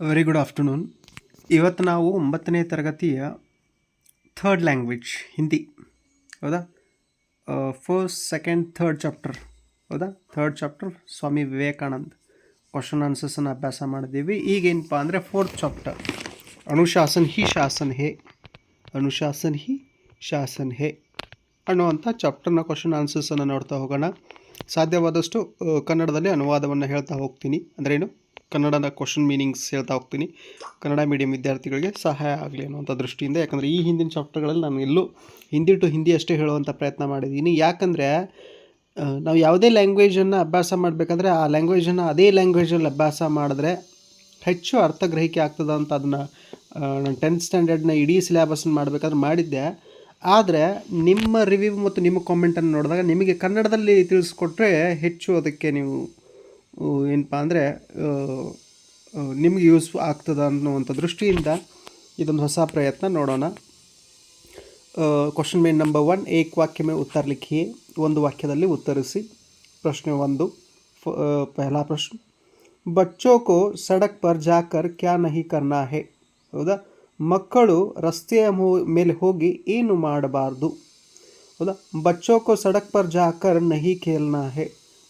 Very good afternoon ಇವತ್ತು ನಾವು ಒಂಬತ್ತನೇ ತರಗತಿಯ ಥರ್ಡ್ ಲ್ಯಾಂಗ್ವೇಜ್ ಹಿಂದಿ? ಹೌದಾ ಫಸ್ಟ್ ಸೆಕೆಂಡ್ ಥರ್ಡ್ ಚಾಪ್ಟರ್ ಹೌದಾ? Third chapter Swami Vivekanand question ಆನ್ಸರ್ಸನ್ನು ಅಭ್ಯಾಸ ಮಾಡಿದ್ದೀವಿ. ಈಗೇನಪ್ಪ ಅಂದರೆ ಫೋರ್ತ್ ಚಾಪ್ಟರ್ ಅನುಶಾಸನ್ ಹಿ ಶಾಸನ್ ಹೇ. ಅನುಶಾಸನ್ ಹಿ ಶಾಸನ್ ಹೇ ಅನ್ನುವಂಥ ಚಾಪ್ಟರ್ನ ಕ್ವಶನ್ ಆನ್ಸರ್ಸನ್ನು ನೋಡ್ತಾ ಹೋಗೋಣ. ಸಾಧ್ಯವಾದಷ್ಟು ಕನ್ನಡದಲ್ಲಿ ಅನುವಾದವನ್ನು ಹೇಳ್ತಾ ಹೋಗ್ತೀನಿ. ಅಂದ್ರೇನು ಕನ್ನಡದ ಕ್ವಶನ್ ಮೀನಿಂಗ್ಸ್ ಹೇಳ್ತಾ ಹೋಗ್ತೀನಿ. ಕನ್ನಡ ಮೀಡಿಯಂ ವಿದ್ಯಾರ್ಥಿಗಳಿಗೆ ಸಹಾಯ ಆಗಲಿ ಅನ್ನುವಂಥ ದೃಷ್ಟಿಯಿಂದ. ಯಾಕಂದರೆ ಈ ಹಿಂದಿನ ಚಾಪ್ಟರ್ಗಳಲ್ಲಿ ನಾನು ಎಲ್ಲೂ ಹಿಂದಿ ಟು ಹಿಂದಿ ಅಷ್ಟೇ ಹೇಳುವಂಥ ಪ್ರಯತ್ನ ಮಾಡಿದ್ದೀನಿ. ಯಾಕಂದರೆ ನಾವು ಯಾವುದೇ ಲ್ಯಾಂಗ್ವೇಜನ್ನು ಅಭ್ಯಾಸ ಮಾಡಬೇಕಂದ್ರೆ ಆ ಲ್ಯಾಂಗ್ವೇಜನ್ನು ಅದೇ ಲ್ಯಾಂಗ್ವೇಜಲ್ಲಿ ಅಭ್ಯಾಸ ಮಾಡಿದ್ರೆ ಹೆಚ್ಚು ಅರ್ಥಗ್ರಹಿಕೆ ಆಗ್ತದೆ ಅಂತ ಅದನ್ನು ನಾನು ಟೆಂತ್ ಸ್ಟ್ಯಾಂಡರ್ಡ್ನ ಇಡೀ ಸಿಲೆಬಸ್ನ ಮಾಡಬೇಕಾದ್ರೆ ಮಾಡಿದ್ದೆ. ಆದರೆ ನಿಮ್ಮ ರಿವ್ಯೂ ಮತ್ತು ನಿಮ್ಮ ಕಾಮೆಂಟನ್ನು ನೋಡಿದಾಗ ನಿಮಗೆ ಕನ್ನಡದಲ್ಲಿ ತಿಳಿಸ್ಕೊಟ್ರೆ ಹೆಚ್ಚು ಅದಕ್ಕೆ ನೀವು ಏನಪ್ಪ ಅಂದರೆ ನಿಮ್ಗೆ ಯೂಸ್ ಆಗ್ತದೆ ಅನ್ನುವಂಥ ದೃಷ್ಟಿಯಿಂದ ಇದೊಂದು ಹೊಸ ಪ್ರಯತ್ನ ನೋಡೋಣ. ಕ್ವಶನ್ ಮೇನ್ ನಂಬರ್ ಒನ್ ಏಕ್ ವಾಕ್ಯಮೇ ಉತ್ತರ ಲಿಖಿಯೇ ಒಂದು ವಾಕ್ಯದಲ್ಲಿ ಉತ್ತರಿಸಿ. ಪ್ರಶ್ನೆ ಒಂದು ಪಹಲಾ ಪ್ರಶ್ನೆ. ಬಚ್ಚೋಕೋ ಸಡಕ್ ಪರ್ ಜಾಕರ್ ಕ್ಯಾ ನಹಿ ಕರ್ನಾ ಹೇ? ಹೌದಾ? ಮಕ್ಕಳು ರಸ್ತೆಯ ಮೇಲೆ ಹೋಗಿ ಏನು ಮಾಡಬಾರ್ದು? ಹೌದಾ? ಬಚ್ಚೋಕೋ ಸಡಕ್ ಪರ್ ಜಾಕರ್ ನಹಿ ಖೇಲ್ನಾ ಹೇ?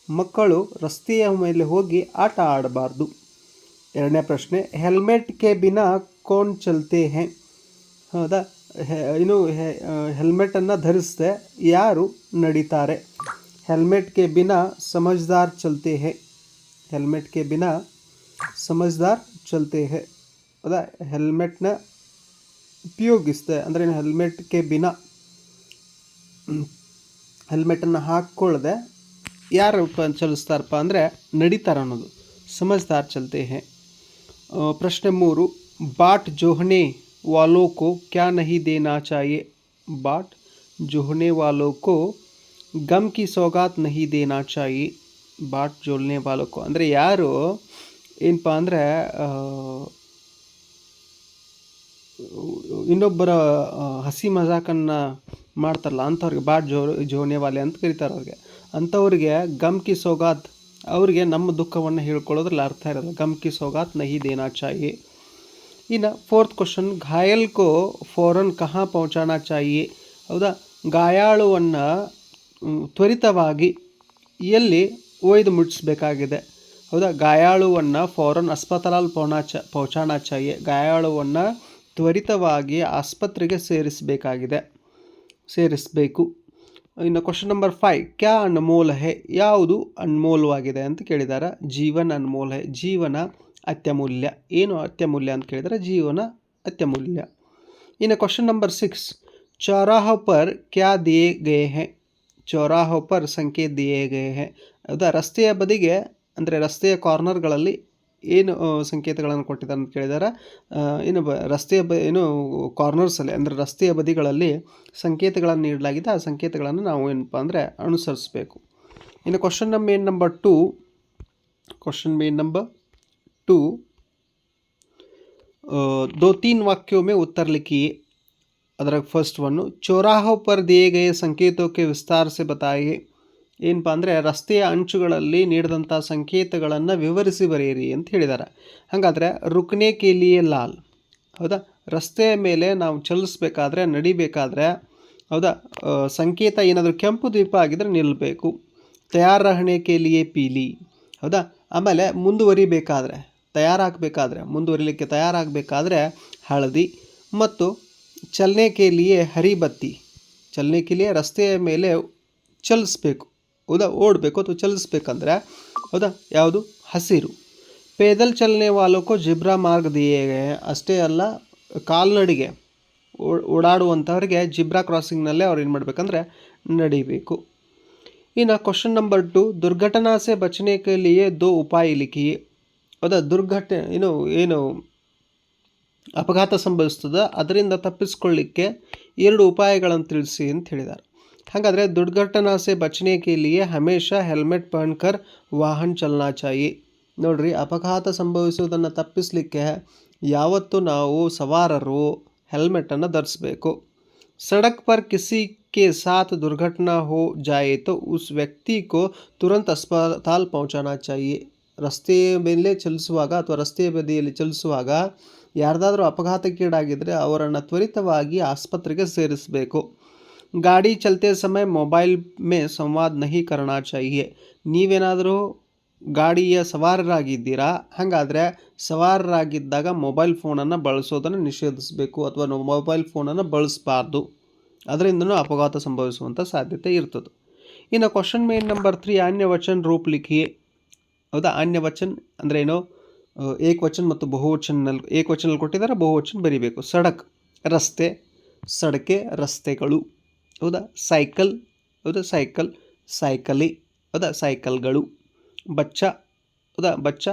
ಮಕ್ಕಳು ರಸ್ತೆಯ ಮೇಲೆ ಹೋಗಿ ಆಟ ಆಡಬಾರ್ದು. ಎರಡನೇ ಪ್ರಶ್ನೆ, ಹೆಲ್ಮೆಟ್ ಕೆ ಬಿನ ಕೋನ್ ಚಲ್ತೆ ಹೇ? ಹೌದಾ? ಇನ್ನು ಹೆಲ್ಮೆಟನ್ನು ಧರಿಸದೆ ಯಾರು ನಡೀತಾರೆ? ಹೆಲ್ಮೆಟ್ ಕೆ ಬಿನ ಸಮಜ್ದಾರ್ ಚಲ್ತೆ ಹೇ? ಹೆಲ್ಮೆಟ್ ಕೆ ಬಿನ ಸಮಜ್ದಾರ್ ಚಲ್ತೆ ಹೇ? ಹೌದಾ? ಹೆಲ್ಮೆಟ್ನ ಉಪಯೋಗಿಸ್ದೆ, ಅಂದರೆ ಹೆಲ್ಮೆಟ್ ಕೆ ಬಿನಾ ಹೆಲ್ಮೆಟನ್ನು ಹಾಕ್ಕೊಳ್ಳದೆ ಯಾರು ಚಲಿಸ್ತಾರಪ್ಪ ಅಂದರೆ ನಡೀತಾರ ಅನ್ನೋದು. ಸಮಜ್ದಾರ್ ಚಲತೆ ಹೇ. ಪ್ರಶ್ನೆ ಮೂರು, ಬಾಟ್ ಜೋಹನೆ ವಾಲೋಕೋ ಕ್ಯಾ ನಹಿ ದೇನಾ ಚಾಯೆ? ಬಾಟ್ ಜೋಹನೆ ವಾಲೋಕೋ ಗಮ್ ಕಿ ಸೋಗಾತ್ ನಹಿ ದೇನಾ ಚಾಯಿ? ಬಾಟ್ ಜೋಲ್ನೆ ವಾಲೋಕೋ ಅಂದರೆ ಯಾರು? ಏನಪ್ಪ ಅಂದರೆ ಇನ್ನೊಬ್ಬರ ಹಸಿ ಮಜಾಕನ್ನು ಮಾಡ್ತಾರಲ್ಲ ಅಂಥವ್ರಿಗೆ ಬಾಟ್ ಜೋ ಜೋಹನೆ ವಾಲೆ ಅಂತ ಕರೀತಾರೆ ಅವ್ರಿಗೆ. ಅಂಥವ್ರಿಗೆ ಗಮ್ಕಿ ಸೋಗಾತ್. ಅವರಿಗೆ ನಮ್ಮ ದುಃಖವನ್ನು ಹೇಳ್ಕೊಳ್ಳೋದ್ರಲ್ಲಿ ಅರ್ಥ ಇರಲ್ಲ. ಗಮ್ಕಿ ಸೋಗಾತ್ ನಹಿ ದೇನಾ ಚಾಯಿ. ಇನ್ನು ಫೋರ್ತ್ ಕ್ವಶನ್ ಘಾಯಲ್ ಕೋ ಫೋರನ್ ಕಹಾ ಪਹੁಂಚಾನಾ ಚಾಯಿ. ಹೌದಾ? ಗಾಯಾಳುವನ್ನು ತ್ವರಿತವಾಗಿ ಎಲ್ಲಿ ಒಯ್ದು ಮುಟ್ಟಿಸ್ಬೇಕಾಗಿದೆ ಹೌದಾ? ಗಾಯಾಳುವನ್ನು ಫೋರನ್ ಅಸ್ಪತಾಲ್ ಪೌಣಾಚ ಪೌಚಾಣ ಚಾಯಿ. ಗಾಯಾಳುವನ್ನು ತ್ವರಿತವಾಗಿ ಆಸ್ಪತ್ರೆಗೆ ಸೇರಿಸಬೇಕಾಗಿದೆ. ಸೇರಿಸಬೇಕು. ಇನ್ನು ಕ್ವಶನ್ ನಂಬರ್ ಫೈವ್ ಕ್ಯಾ ಅನ್ಮೋಲ್ ಹೆ? ಯಾವುದು ಅನ್ಮೋಲ್ವಾಗಿದೆ ಅಂತ ಕೇಳಿದ್ದಾರೆ ಜೀವನ ಅನ್ಮೋಲ್ ಹೆ. ಜೀವನ ಅತ್ಯಮೂಲ್ಯ. ಏನು ಅತ್ಯಮೂಲ್ಯ ಅಂತ ಕೇಳಿದರೆ? ಜೀವನ ಅತ್ಯಮೂಲ್ಯ. ಇನ್ನು ಕ್ವಶನ್ ನಂಬರ್ ಸಿಕ್ಸ್ ಚೌರಾಹ ಪರ್ ಕ್ಯಾ ದಿಯೇ ಗೇ ಹೆ? ಚೌರಾಹ ಪರ್ ಸಂಖ್ಯೆ ದಿಯೇ ಗೇ ಹೆ. ಹೌದಾ ರಸ್ತೆಯ ಬದಿಗೆ, ಅಂದರೆ ರಸ್ತೆಯ ಕಾರ್ನರ್ಗಳಲ್ಲಿ ಏನು ಆ, ಸಂಕೇತಗಳನ್ನು ಕೊಟ್ಟಿದ್ದಾರೆ ಅಂತ ಕೇಳಿದ್ದಾರೆ ಆ, ಏನು ಬ ರಸ್ತೆಯ ಬ ಏನು ಕಾರ್ನರ್ಸಲ್ಲಿ ಅಂದರೆ ರಸ್ತೆಯ ಬದಿಗಳಲ್ಲಿ ಸಂಕೇತಗಳನ್ನು ನೀಡಲಾಗಿದೆ ಆ ಸಂಕೇತಗಳನ್ನು ನಾವು ಏನಪ್ಪ ಅಂದರೆ ಅನುಸರಿಸಬೇಕು ಇನ್ನು question number main number two question main number two दो तीन वाक्यों में उत्तर लिखिए ಅದರ ಫಸ್ಟ್ ಒನ್ನು ಚೌರಾಹೋ ಪರ್ ದಿಯೇ ಗಯೇ ಸಂಕೇತಕ್ಕೆ ವಿಸ್ತಾರ ಸೆ ಬತಾಯಿಯೇ ಏನಪ್ಪ ಅಂದರೆ ರಸ್ತೆಯ ಅಂಚುಗಳಲ್ಲಿ ನೀಡಿದಂಥ ಸಂಕೇತಗಳನ್ನು ವಿವರಿಸಿ ಬರೆಯಿರಿ ಅಂತ ಹೇಳಿದ್ದಾರೆ ಹಾಗಾದರೆ ರುಕ್ನೆ ಕೇಲಿಯೇ ಲಾಲ್. ಹೌದಾ? ರಸ್ತೆಯ ಮೇಲೆ ನಾವು ಚಲಿಸ್ಬೇಕಾದ್ರೆ, ನಡಿಬೇಕಾದ್ರೆ, ಹೌದಾ? ಸಂಕೇತ ಏನಾದರೂ ಕೆಂಪು ದ್ವೀಪ ಆಗಿದ್ರೆ ನಿಲ್ಲಬೇಕು ತಯಾರಹಣೆ ಕೇಲಿಯೇ ಪೀಲಿ. ಹೌದಾ? ಆಮೇಲೆ ಮುಂದುವರಿಬೇಕಾದ್ರೆ, ತಯಾರಾಗಬೇಕಾದ್ರೆ, ಮುಂದುವರಿಲಿಕ್ಕೆ ತಯಾರಾಗಬೇಕಾದ್ರೆ ಹಳದಿ ಮತ್ತು ಚಲನೆ ಕೇಲಿಯೇ ಹರಿಬತ್ತಿ. ಹರಿ ಬತ್ತಿ ಚಲನೆ ಕೇಲಿಯೇ ರಸ್ತೆಯ ಮೇಲೆ ಚಲಿಸ್ಬೇಕು. ಹೌದಾ ಓಡಬೇಕು ಅಥವಾ ಚಲಿಸ್ಬೇಕಂದ್ರೆ ಹೌದಾ ಯಾವುದು? ಹಸಿರು. ಪೇದಲ್ ಚಲನೆ ವಾಲೋಕೋ ಜಿಬ್ರಾ ಮಾರ್ಗದಿಯೇ ಅಷ್ಟೇ ಅಲ್ಲ, ಕಾಲ್ನಡಿಗೆ ಓಡಾಡುವಂಥವ್ರಿಗೆ ಜಿಬ್ರಾ ಕ್ರಾಸಿಂಗ್ನಲ್ಲೇ ಅವ್ರು ಏನು ಮಾಡಬೇಕಂದ್ರೆ ನಡಿಬೇಕು. ಇನ್ನು ಕ್ವಶನ್ ನಂಬರ್ ಟು, ದುರ್ಘಟನಾ ಸೆ ಬಚನೆ ಕಲಿಯೇ ಲಿಯೇ ದೋ ಉಪಾಯ ಲಿಖಿ. ಹೌದಾ ದುರ್ಘಟನೆ ಏನು ಏನು ಅಪಘಾತ ಸಂಭವಿಸ್ತದ, ಅದರಿಂದ ತಪ್ಪಿಸ್ಕೊಳ್ಳಿಕ್ಕೆ ಎರಡು ಉಪಾಯಗಳನ್ನು ತಿಳಿಸಿ ಅಂತ ಹೇಳಿದ್ದಾರೆ ಹಾಗಾದರೆ ದುರ್ಘಟನಾ ಸೆ ಬಚನೆ ಕೆ ಲಿಯೇ ಹಮೇಶಾ ಹೆಲ್ಮೆಟ್ ಪಹನ್ಕರ್ ವಾಹನ್ ಚಲನಾ ಚಾಯಿ ನೋಡ್ರಿ ಅಪಘಾತ ಸಂಭವಿಸುವುದನ್ನು ತಪ್ಪಿಸಲಿಕ್ಕೆ ಯಾವತ್ತೂ ನಾವು ಸವಾರರು ಹೆಲ್ಮೆಟನ್ನು ಧರಿಸಬೇಕು सड़क पर किसी के साथ दुर्घटना हो जाए तो उस व्यक्ति को तुरंत अस्पताल पहुंचाना चाहिए ರಸ್ತೆಯ ಮೇಲೆ ಚಲಿಸುವಾಗ ಅಥವಾ ರಸ್ತೆಯ ಬದಿಯಲ್ಲಿ ಚಲಿಸುವಾಗ ಯಾರ್ದಾದ್ರೂ ಅಪಘಾತಕ್ಕೀಡಾಗಿದ್ದರೆ ಅವರನ್ನು ತ್ವರಿತವಾಗಿ ಆಸ್ಪತ್ರೆಗೆ ಸೇರಿಸಬೇಕು ಗಾಡಿ ಚಲತೆ ಸಮಯ ಮೊಬೈಲ್ ಮೇ ಸಂವಾದ ನಹಿ ಕರ್ನಾ ಚಾಹಿಯೆ. ನೀವೇನಾದರೂ ಗಾಡಿಯ ಸವಾರರಾಗಿದ್ದೀರಾ? ಹಾಗಾದರೆ ಸವಾರರಾಗಿದ್ದಾಗ ಮೊಬೈಲ್ ಫೋನನ್ನು ಬಳಸೋದನ್ನು ನಿಷೇಧಿಸಬೇಕು ಅಥವಾ ಮೊಬೈಲ್ ಫೋನನ್ನು ಬಳಸಬಾರ್ದು. ಅದರಿಂದನೂ ಅಪಘಾತ ಸಂಭವಿಸುವಂಥ ಸಾಧ್ಯತೆ ಇರ್ತದೆ. ಇನ್ನು ಕ್ವಶನ್ ಮೇನ್ ನಂಬರ್ ತ್ರೀ ಆನ್ಯವಚನ್ ರೂಪ್ ಲಿಖಿಯೇ. ಹೌದಾ? ಆನ್ಯವಚನ್ ಅಂದರೆ ಏನು? ಏಕವಚನ್ ಮತ್ತು ಬಹುವಚನಲ್ಲಿ ಏಕವಚನಲ್ಲಿ ಕೊಟ್ಟಿದ್ದಾರೆ, ಬಹುವಚನ ಬರಿಬೇಕು. ಸಡಕ್, ರಸ್ತೆ, ಸಡಕೆ, ರಸ್ತೆಗಳು. ಹೌದಾ? ಸೈಕಲ್ ಹೌದಾ? ಸೈಕಲ್, ಸೈಕಲಿ, ಹೌದಾ? ಸೈಕಲ್ಗಳು, ಬಚ್ಚ, ಹೌದಾ? ಬಚ್ಚ,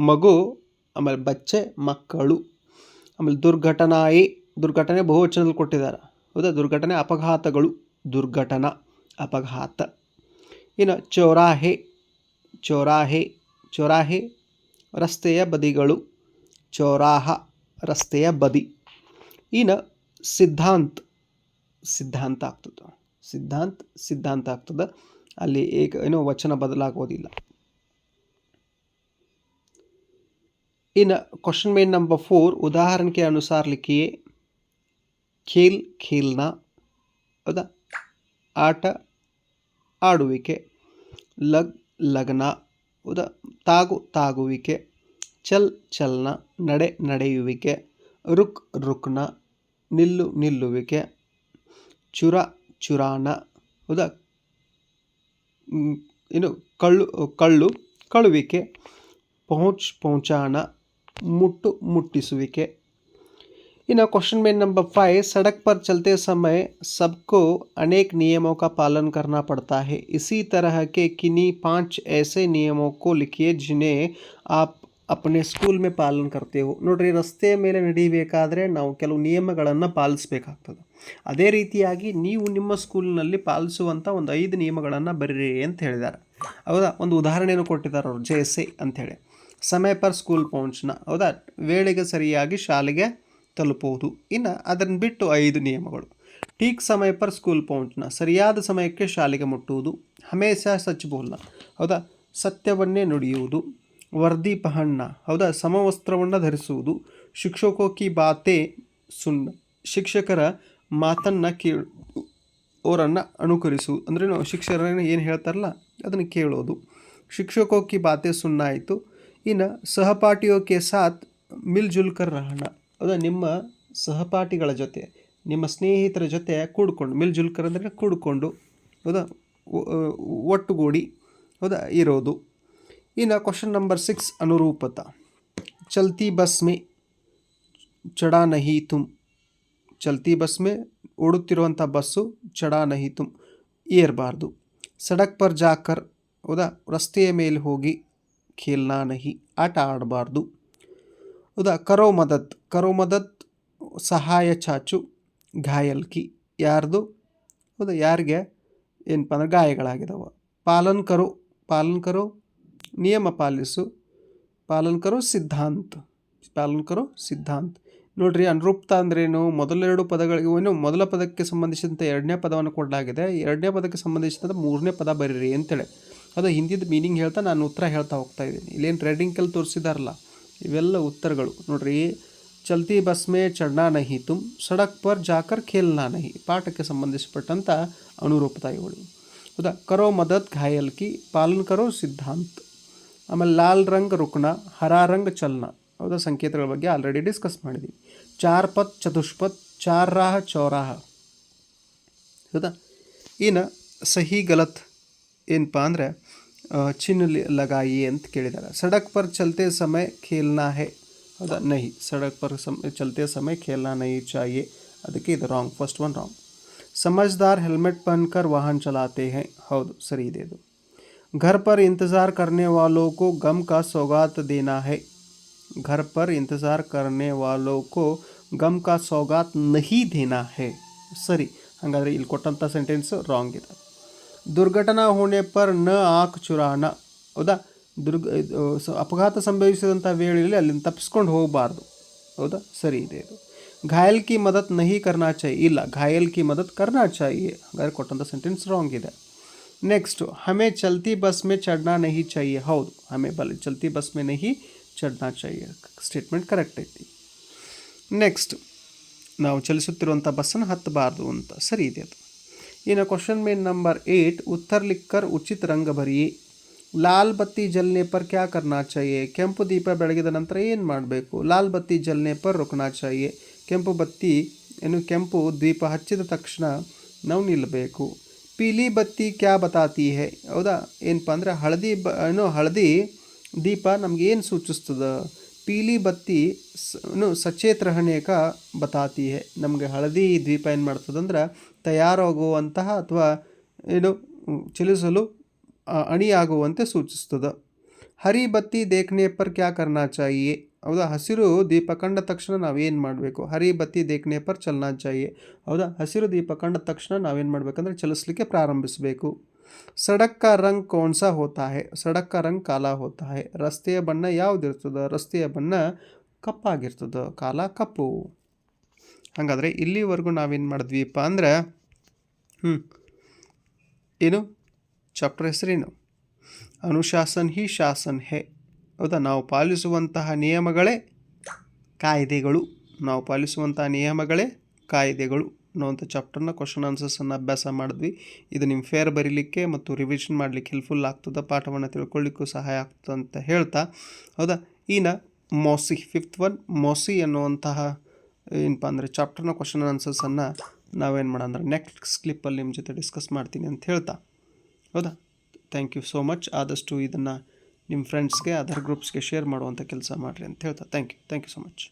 ಮಗು, ಆಮೇಲೆ ಬಚ್ಚೆ, ಮಕ್ಕಳು, ಆಮೇಲೆ ದುರ್ಘಟನಾಯಿ, ದುರ್ಘಟನೆ ಬಹುವಚನದಲ್ಲಿ ಕೊಟ್ಟಿದ್ದಾರೆ. ಹೌದಾ? ದುರ್ಘಟನೆ, ಅಪಘಾತಗಳು, ದುರ್ಘಟನಾ, ಅಪಘಾತ. ಇನ್ನು ಚೌರಾಹೆ ಚೌರಾಹೆ ಚೌರಾಹೆ, ರಸ್ತೆಯ ಬದಿಗಳು, ಚೌರಾಹ, ರಸ್ತೆಯ ಬದಿ. ಇನ್ನು ಸಿದ್ಧಾಂತ್ ಸಿದ್ಧಾಂತ ಆಗ್ತದೆ ಸಿದ್ಧಾಂತ್ ಸಿದ್ಧಾಂತ ಆಗ್ತದೆ ಅಲ್ಲಿ ಏಕ ಏನೋ ವಚನ ಬದಲಾಗೋದಿಲ್ಲ ಇನ್ನು क्वेश्चन में नंबर फोर उदाहरण के अनुसार लिखिए खेल खेलना ಹೌದಾ ಆಟ ಆಡುವಿಕೆ ಲಗ್ ಲಗ್ನ ಹೌದಾ ತಾಗು ತಾಗುವಿಕೆ ಚಲ್ ಚಲನ ನಡೆ ನಡೆಯುವಿಕೆ ರುಕ್ ರುಕ್ನ ನಿಲ್ಲು ನಿಲ್ಲುವಿಕೆ चुरा चुरा ಹೌದಾ? ಏನು ಕಳ್ಳು ಕಳ್ಳು, ಕಳುವಿಕೆ मुट मुटे इन क्वेश्चन में नंबर फाइव सड़क पर चलते समय सबको अनेक नियमों का पालन करना पड़ता है इसी तरह के किन्हीं पाँच ऐसे नियमों को लिखिए जिन्हें आप अपने ಸ್ಕೂಲ್ ಮೇ ಪಾಲನ್ ಕರ್ತೇವೆ ನೋಡ್ರಿ ರಸ್ತೆ ಮೇಲೆ ನಡಿಬೇಕಾದ್ರೆ ನಾವು ಕೆಲವು ನಿಯಮಗಳನ್ನು ಪಾಲಿಸ್ಬೇಕಾಗ್ತದೆ ಅದೇ ರೀತಿಯಾಗಿ ನೀವು ನಿಮ್ಮ ಸ್ಕೂಲ್ನಲ್ಲಿ ಪಾಲಿಸುವಂಥ ಒಂದು ಐದು ನಿಯಮಗಳನ್ನು ಬರೀರಿ ಅಂತ ಹೇಳಿದ್ದಾರೆ ಹೌದಾ ಒಂದು ಉದಾಹರಣೆಯನ್ನು ಕೊಟ್ಟಿದ್ದಾರೆ ಅವರು ಜೈಸೆ ಅಂಥೇಳಿ ಸಮಯ ಪರ್ ಸ್ಕೂಲ್ ಪೌಂಚ್ನ ಹೌದಾ ವೇಳೆಗೆ ಸರಿಯಾಗಿ ಶಾಲೆಗೆ ತಲುಪುವುದು ಇನ್ನು ಅದನ್ನು ಬಿಟ್ಟು ಐದು ನಿಯಮಗಳು ಟೀಕ್ ಸಮಯ ಪರ್ ಸ್ಕೂಲ್ ಪೌಂಚ್ನ ಸರಿಯಾದ ಸಮಯಕ್ಕೆ ಶಾಲೆಗೆ ಮುಟ್ಟುವುದು ಹಮೇಶಾ ಸಚ್ ಬೋಲ್ನ ಹೌದಾ ಸತ್ಯವನ್ನೇ ನುಡಿಯುವುದು ವರ್ದಿ ಪಹಣ್ಣ. ಹೌದಾ? ಸಮವಸ್ತ್ರವನ್ನು ಧರಿಸುವುದು. ಶಿಕ್ಷಕೋಕಿ ಬಾತೆ ಸುಣ್ಣ. ಶಿಕ್ಷಕರ ಮಾತನ್ನು ಕೇಳು, ಅವರನ್ನು ಅನುಕರಿಸುವುದು ಅಂದರೆ ನಾವು ಶಿಕ್ಷಕರನ್ನು ಏನು ಹೇಳ್ತಾರಲ್ಲ, ಅದನ್ನು ಕೇಳೋದು. ಶಿಕ್ಷಕೋಕಿ ಬಾತೆ ಸುಣ್ಣ ಆಯಿತು. ಇನ್ನು ಸಹಪಾಠಿಯೋಕೆ ಸಾತ್ ಮಿಲ್ ಜುಲ್ಕರ್ ರಹಣ. ಹೌದಾ? ನಿಮ್ಮ ಸಹಪಾಠಿಗಳ ಜೊತೆ, ನಿಮ್ಮ ಸ್ನೇಹಿತರ ಜೊತೆ ಕೂಡ್ಕೊಂಡು, ಮಿಲ್ ಜುಲ್ಕರ್ ಅಂದರೆ ಕೂಡ್ಕೊಂಡು, ಹೌದಾ? ಒಟ್ಟುಗೂಡಿ, ಹೌದಾ? ಇರೋದು. ಇನ್ನು ಕ್ವಶನ್ ನಂಬರ್ ಸಿಕ್ಸ್ ಅನುರೂಪತ. ಚಲ್ತಿ ಬಸ್ ಮೇ ಚಡಾ ನಹಿ ತುಮ್ ಚಲ್ತಿ ಬಸ್ ಮೇ ಓಡುತ್ತಿರುವಂಥ ಬಸ್ಸು ಚಡಾ ನಹಿ ತುಮ್ ಏರಬಾರ್ದು. ಸಡಕ್ ಪರ್ ಜಾಕರ್ ಹೌದಾ? ರಸ್ತೆಯ ಮೇಲೆ ಹೋಗಿ ಖೇಲ್ನಾ ನಹಿ. ಆಟ ಆಡಬಾರ್ದು. ಹೌದಾ? ಕರೋ ಮದತ್. ಕರೋ ಮದತ್ ಸಹಾಯ ಚಾಚು ಘಾಯಲ್ಕಿ ಯಾರ್ದು? ಹೌದಾ? ಯಾರಿಗೆ? ಏನಪ್ಪ ಅಂದ್ರೆ ಗಾಯಗಳಾಗಿದಾವೆ. ಪಾಲನ್ ಕರೋ. ಪಾಲನ್ ಕರೋ? ನಿಯಮ ಪಾಲಿಸು, ಪಾಲನ್ ಕರೋ ಸಿದ್ಧಾಂತ, ಪಾಲನ್ ಕರೋ ಸಿದ್ಧಾಂತ. ನೋಡ್ರಿ, ಅನುರೂಪ್ತ ಅಂದ್ರೇನು? ಮೊದಲೆರಡು ಪದಗಳಿಗೆ ಏನು ಮೊದಲ ಪದಕ್ಕೆ ಸಂಬಂಧಿಸಿದಂತೆ ಎರಡನೇ ಪದವನ್ನು ಕೊಡಲಾಗಿದೆ. ಎರಡನೇ ಪದಕ್ಕೆ ಸಂಬಂಧಿಸಿದಂತೆ ಮೂರನೇ ಪದ ಬರೀರಿ ಅಂತೇಳಿ. ಅದು ಹಿಂದಿದ ಮೀನಿಂಗ್ ಹೇಳ್ತಾ ನಾನು ಉತ್ತರ ಹೇಳ್ತಾ ಹೋಗ್ತಾ ಇದ್ದೀನಿ. ಇಲ್ಲೇನು ಕಲ್ ತೋರಿಸಿದಾರಲ್ಲ, ಇವೆಲ್ಲ ಉತ್ತರಗಳು. ನೋಡ್ರಿ, ಚಲ್ತಿ ಬಸ್ ಮೇ ಚಡ್ನಾ ನಹಿ ತುಮ್, ಸಡಕ್ ಪರ್ ಜಾಕರ್ ಖೇಲ್ನಾ ನಹಿ. ಪಾಠಕ್ಕೆ ಸಂಬಂಧಿಸಿಪಟ್ಟಂಥ ಅನುರೂಪತಾಯಿಗಳು ಹೌದಾ? ಕರೋ ಮದತ್ ಘಾಯಲ್ ಕಿ, ಪಾಲನ್ ಕರೋ ಸಿದ್ಧಾಂತ್. ಆಮೇಲೆ ಲಾಲ್ ರಂಗ್ ರುಕ್ಣ ಹರಾ ರಂಗ್ ಚಲನ, ಹೌದಾ ಸಂಕೇತಗಳ ಬಗ್ಗೆ ಆಲ್ರೆಡಿ ಡಿಸ್ಕಸ್ ಮಾಡಿದ್ವಿ. ಚಾರ್ಪತ್ ಚತುಷ್ಪತ್ ಚಾರ್ರಾಹ ಚೌರಾಹ. ಹೌದಾ? ಇನ್ನು ಸಹಿ ಗಲತ್ ಏನಪ್ಪ ಅಂದರೆ ಚಿನ್ನ ಲಗಾಯಿ ಅಂತ ಕೇಳಿದ್ದಾರೆ ಸಡಕ್ ಪರ್ ಚಲತೆ ಸಮಯ ಖೇಲ್ನಾ ಹೇ. ಹೌದಾ? ನಹಿ. ಸಡಕ್ ಪರ್ ಸಮ, ಚಲತೆ ಸಮಯ ಖೇಲ್ನಾ ನಹಿ ಚಾಹಿಯೇ ಅದಕ್ಕೆ ಇದು ರಾಂಗ್ ಫಸ್ಟ್ ಒನ್ ರಾಂಗ್ ಸಮಜ್ದಾರ್ ಹೆಲ್ಮೆಟ್ ಪನ್ಕರ್ ವಾಹನ ಚಲಾತೆ ಹೇ. ಹೌದು, ಸರಿ ಇದೆ ಇದು. घर पर इंतज़ार करने वालों को गम का सौगात देना है घर पर इंतज़ार करने वालों को गम का सौगात नहीं देना है ಸರಿ ಹಾಗಾದರೆ ಇಲ್ಲಿ ಕೊಟ್ಟಂಥ ಸೆಂಟೆನ್ಸ್ ರಾಂಗ್ ಇದೆ ದುರ್ಘಟನಾ ಹೋಣೆ ಪರ್ ನ ಆಕ್ ಚುರಾಣ ಹೌದಾ ದುರ್ಗ ಇದು, ಸ- ಅಪಘಾತ ಸಂಭವಿಸಿದಂಥ ವೇಳೆಯಲ್ಲಿ ಅಲ್ಲಿಂದ ತಪ್ಪಿಸ್ಕೊಂಡು ಹೋಗಬಾರ್ದು ಹೌದಾ ಸರಿ ಇದೆ ಇದು ಘಾಯಲ್ ಕಿ ಮದತ್ ನಹಿ ಕರ್ನಾ ಚಾಹಿಯೆ ಇಲ್ಲ ಘಾಯಲ್ ಕಿ ಮದತ್ ಕರ್ನಾ ಚಾಹಿಯೆ ಹಾಗಾದ್ರೆ ಕೊಟ್ಟಂಥ ಸೆಂಟೆನ್ಸ್ ರಾಂಗ್ ಇದೆ ನೆಕ್ಸ್ಟು ಹಮೆ ಚಲ್ತಿ ಬಸ್ ಮೇ ಚಡ್ನಾ ನಹಿ ಚಾಹಿಯೆ ಹೌದು ಹಮೆ ಬಲ್ ಚಲ್ತಿ ಬಸ್ ಮೇ ನಹಿ ಚಡ್ನಾ ಚಾಹಿಯೆ ಸ್ಟೇಟ್ಮೆಂಟ್ ಕರೆಕ್ಟ್ ಐತಿ ನೆಕ್ಸ್ಟ್ ನಾವು ಚಲಿಸುತ್ತಿರುವಂಥ ಬಸ್ಸನ್ನು ಹತ್ತಬಾರ್ದು ಅಂತ ಸರಿ ಇದೆ ಅದು ಇನ್ನು ಕ್ವಶನ್ ಮೇನ್ ನಂಬರ್ ಏಟ್ ಉತ್ತರ ಲಿಕ್ಕರ್ ಉಚಿತ ರಂಗ ಭರಿ ಲಾಲ್ ಬತ್ತಿ ಜಲ್ನೆ ಪರ್ ಕ್ಯಾ ಕರ್ನಾ ಚಾಹಿಯೆ ಕೆಂಪು ದೀಪ ಬೆಳಗಿದ ನಂತರ ಏನು ಮಾಡಬೇಕು ಲಾಲ್ ಬತ್ತಿ ಜಲ್ನೆ ಪರ್ ರುಕನಾ ಚಾಹಿಯೆ ಕೆಂಪು ಬತ್ತಿ ಏನು ಕೆಂಪು ದೀಪ ಹಚ್ಚಿದ ತಕ್ಷಣ ನಾವು ನಿಲ್ಲಬೇಕು ಪೀಲಿ ಬತ್ತಿ ಕ್ಯಾ ಬತಾತಿ ಹೇ? ಹೌದಾ? ಏನಪ್ಪ ಅಂದ್ರೆ ಹಳದಿ ಬ, ಏನು, ಹಳದಿ ದೀಪ ನಮ್ಗೆ ಏನು ಸೂಚಿಸ್ತದ? ಪೀಲಿ ಬತ್ತಿ ಸಚೇತ್ ರಹಣೆ ಬತಾತಿ ಹೇ. ನಮಗೆ ಹಳದಿ ದೀಪ ಏನು ಮಾಡ್ತದಂದ್ರೆ ತಯಾರಾಗುವಂತಹ ಅಥವಾ ಏನು, ಚಲಿಸಲು ಅಣಿಯಾಗುವಂತೆ ಸೂಚಿಸ್ತದೆ. ಹರಿ ಬತ್ತಿ ದೇಖನೆ ಪರ್ ಕ್ಯಾ ಕರ್ನಾ ಚಾಹಿಯೆ ಹೌದಾ? ಹಸಿರು ದೀಪ ಕಂಡ ತಕ್ಷಣ ನಾವೇನು ಮಾಡಬೇಕು? ಹರಿ ಬತ್ತಿ ದೇಖನೆ ಪರ್ ಚಲನಾ ಹೌದಾ? ಹಸಿರು ದೀಪ ಕಂಡ ತಕ್ಷಣ ನಾವೇನು ಮಾಡಬೇಕಂದ್ರೆ ಚಲಿಸಲಿಕ್ಕೆ ಪ್ರಾರಂಭಿಸಬೇಕು. ಸಡಕ್ ಕಾ ರಂಗ್ ಕೌನ್ಸಾ ಹೋತಾ ಹೇ ಸಡಕ್ ಕಾ ರಂಗ್ ಕಾಲ ಹೋತಾ ಹೇ ರಸ್ತೆಯ ಬಣ್ಣ ಯಾವುದಿರ್ತದೆ? ರಸ್ತೆಯ ಬಣ್ಣ ಕಪ್ಪಾಗಿರ್ತದೆ. ಕಾಲ ಕಪ್ಪು. ಹಾಗಾದರೆ ಇಲ್ಲಿವರೆಗೂ ನಾವೇನು ಮಾಡಿದ್ವಿಪ್ಪ ಅಂದ್ರೆ ಹ್ಞೂ ಏನು? ಚಾಪ್ಟರ್ ಹೆಸರೇನು? ಅನುಶಾಸನ್ ಹಿ ಶಾಸನ್ ಹೇ. ಹೌದಾ? ನಾವು ಪಾಲಿಸುವಂತಹ ನಿಯಮಗಳೇ ಕಾಯ್ದೆಗಳು. ನಾವು ಪಾಲಿಸುವಂತಹ ನಿಯಮಗಳೇ ಕಾಯ್ದೆಗಳು. ಅನ್ನುವಂಥ ಚಾಪ್ಟರ್ನ ಕ್ವಶನ್ ಆನ್ಸರ್ಸನ್ನು ಅಭ್ಯಾಸ ಮಾಡಿದ್ವಿ. ಇದು ನಿಮ್ಮ ಫೇರ್ ಬರೀಲಿಕ್ಕೆ ಮತ್ತು ರಿವಿಷನ್ ಮಾಡಲಿಕ್ಕೆ ಹೆಲ್ಪ್ಫುಲ್ ಆಗ್ತದೆ ಪಾಠವನ್ನು ತಿಳ್ಕೊಳ್ಳಿಕ್ಕೂ ಸಹಾಯ ಆಗ್ತದೆ ಅಂತ ಹೇಳ್ತಾ. ಹೌದಾ? ಇನ್ನು ಮೋಸಿ ಫಿಫ್ತ್ ಒನ್ ಮೋಸಿ ಅನ್ನುವಂತಹ ಏನಪ್ಪ ಅಂದರೆ ಚಾಪ್ಟರ್ನ ಕ್ವಶನ್ ಆನ್ಸರ್ಸನ್ನು ನಾವೇನು ಮಾಡೋಣ ಅಂದರೆ ನೆಕ್ಸ್ಟ್ ಕ್ಲಿಪ್ಪಲ್ಲಿ ನಿಮ್ಮ ಜೊತೆ ಡಿಸ್ಕಸ್ ಮಾಡ್ತೀನಿ ಅಂತ ಹೇಳ್ತಾ. ಹೌದಾ? ಥ್ಯಾಂಕ್ ಯು ಸೋ ಮಚ್ ಆದಷ್ಟು ಇದನ್ನು ನಿಮ್ಮ ಫ್ರೆಂಡ್ಸ್ಗೆ ಅದರ್ ಗ್ರೂಪ್ಸ್ಗೆ ಶೇರ್ ಮಾಡುವಂಥ ಕೆಲಸ ಮಾಡಿರಿ ಅಂತ ಹೇಳ್ತಾ thank you thank you so much